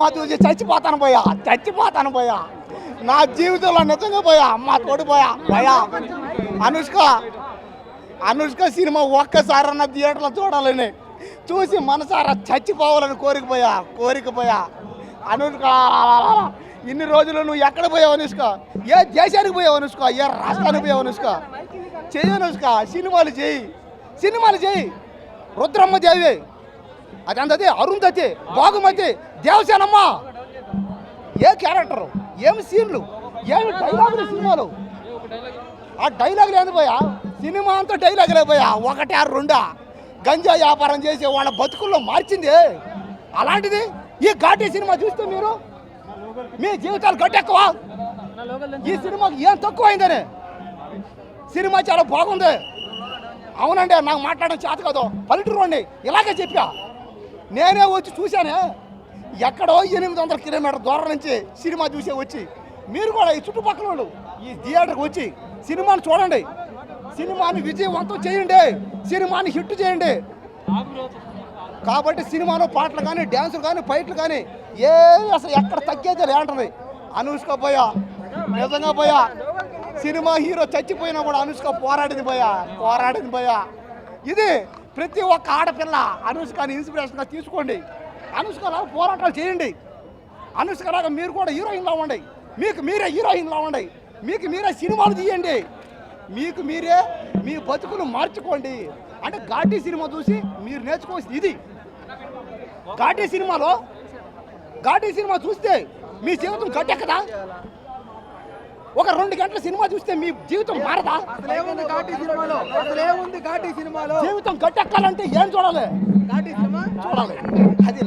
చూసి చచ్చిపోతాను పోయా చచ్చిపోతాను పోయా. నా జీవితంలో నిజంగా పోయా మా తోడు పోయా పోయా. అనుష్క అనుష్క సినిమా ఒక్కసారన్నా థియేటర్లో చూడాలని. చూసి మనసారా చచ్చిపోవాలని కోరిక పోయా కోరిక పోయా. అనుష్క ఇన్ని రోజులు నువ్వు ఎక్కడ పోయావు అనుష్క? ఏ దేశానికి పోయావు అనుష్క? ఏ రాష్ట్రానికి పోయావు అనుష్క? చెయ్యి అనుష్క సినిమాలు చేయి సినిమాలు చేయి రుద్రమ్మ దేవి అదంతది అరుంధతి బాగుమతి దేవసేనమ్మ. ఏ క్యారెక్టర్ ఏం సీన్లు ఏమి డైలాగులు సినిమాలు? ఆ డైలాగ్ లేదు పోయా సినిమా అంతా డైలాగ్ లేకపోయా ఒకటే రెండా? గంజా వ్యాపారం చేసి వాళ్ళ బతుకుల్లో మార్చింది. అలాంటిది ఈ ఘాటీ సినిమా చూస్తే మీరు? మీ జీవితాలు గట్టెక్కువ ఈ సినిమాకి ఏం తక్కువైందని సినిమా చాలా బాగుంది. అవునండి నాకు మాట్లాడడం చేత కాదు. పల్లెటూరు ఇలాగే చెప్పా. నేనే వచ్చి చూశానే. ఎక్కడో ఎనిమిది వందల కిలోమీటర్ దూరం నుంచి సినిమా చూసే వచ్చి. మీరు కూడా ఈ చుట్టుపక్కల వాళ్ళు ఈ థియేటర్కి వచ్చి సినిమాని చూడండి. సినిమాని విజయవంతం చేయండి. సినిమాని హిట్ చేయండి. కాబట్టి సినిమాలో పాటలు కానీ డ్యాన్సులు కానీ ఫైట్లు కానీ ఏ అసలు ఎక్కడ తగ్గేది లేంటది అనుష్క పోయా నిజంగా పోయా సినిమా హీరో చచ్చిపోయినా కూడా అనుష్క పోరాడింది పోయా పోరాడింది పోయా ఇది ప్రతి ఒక్క ఆడపిల్ల అనుష్కని ఇన్స్పిరేషన్గా తీసుకోండి. అనుష్కలాగా పోరాటాలు చేయండి. అనుష్కలాగా మీరు కూడా హీరోయిన్లా ఉండండి. మీకు మీరే హీరోయిన్లా ఉండండి. మీకు మీరే సినిమాలు తీయండి. మీకు మీరే మీ బతుకులు మార్చుకోండి. అంటే ఘాటీ సినిమా చూసి మీరు నేర్చుకోవాల్సింది ఇది. ఘాటీ సినిమాలో ఘాటీ సినిమా చూస్తే మీ జీవితం గట్టెక్కదా? ఒక రెండు గంటల సినిమా చూస్తే మీ జీవితం మారదా? జీవితం గట్టెక్కాలంటే ఏం చూడాలి? చూడాలి. అది